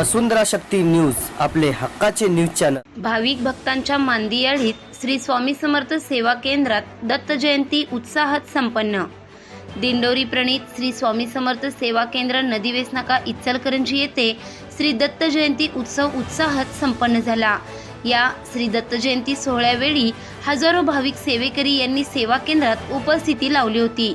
वसुंधरा शक्ती news आपले हक्काचे news channel. भाविक भक्तांच्या मांदियाळीत श्री स्वामी समर्थ सेवा केंद्रात दत्त जयंती उत्साहात संपन्न. दिंडोरी प्रणीत श्री स्वामी समर्थ सेवा केंद्र नदीवेसनाका इचलकरंजी येथे श्री दत्त जयंती उत्सव उत्साहात संपन्न झाला. या श्री दत्त जयंती सोहळ्यावेळी हजारो भाविक सेवेकरी यांनी सेवा केंद्रात उपस्थिती लावली होती.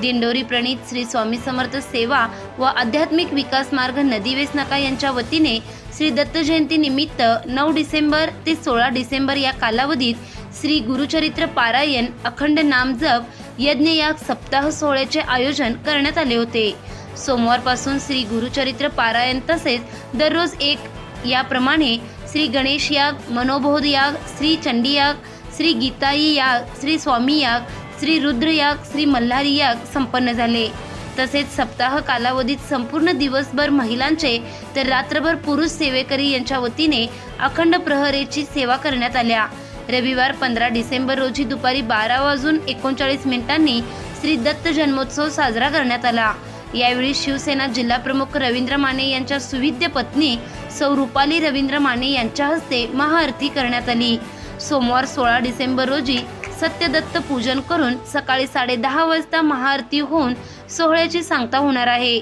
दिंडोरी प्रणीत श्री स्वामी समर्थ सेवा व आध्यात्मिक विकास मार्ग नदीवेस वेसनाका यांच्या वतीने श्री दत्त जयंती निमित्त नऊ डिसेंबर ते सोळा डिसेंबर या कालावधीत श्री गुरुचरित्र पारायण अखंड नामजप यज्ञयाग सप्ताह सोहळ्याचे आयोजन करण्यात आले होते. सोमवारपासून श्री गुरुचरित्र पारायण तसेच दररोज एक याप्रमाणे श्री गणेश याग मनोबोध याग श्री चंडी याग श्री गीताई याग श्री स्वामी याग श्री रुद्र याग श्री मल्हारी याग संपन्न झाले. तसेच सप्ताह कालावधीत संपूर्ण दिवसभर महिलांचे तर रात्रभर पुरुष सेवेकरी यांच्या वतीने अखंड प्रहरेची सेवा करण्यात आल्या. रविवार पंधरा डिसेंबर रोजी दुपारी बारा वाजून एकोणचाळीस मिनिटांनी श्री दत्त जन्मोत्सव साजरा करण्यात आला. यावेळी शिवसेना जिल्हाप्रमुख रवींद्र माने यांच्या सुविद्य पत्नी सौ रुपाली रवींद्र माने यांच्या हस्ते महाआरती करण्यात आली. सोमवार सोळा डिसेंबर रोजी सत्यदत्त पूजन करून सकाळी साडे दहा वाजता महाआरती होऊन सोहळ्याची सांगता होणार आहे.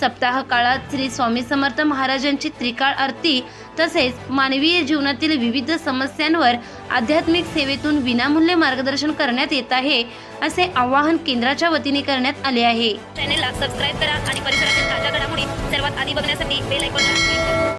सप्ताह काळात श्री स्वामी समर्थ महाराजांची त्रिकाळ आरती तसेच मानवीय जीवनातील विविध समस्यांवर आध्यात्मिक सेवेतून विनामूल्य मार्गदर्शन करण्यात येत आहे असे आवाहन केंद्राच्या वतीने करण्यात आले आहे. चॅनेलला सबस्क्राईब करा आणि परिसरातील ताज्या घडामोडी सर्वात आधी बघण्यासाठी बेल आयकॉनला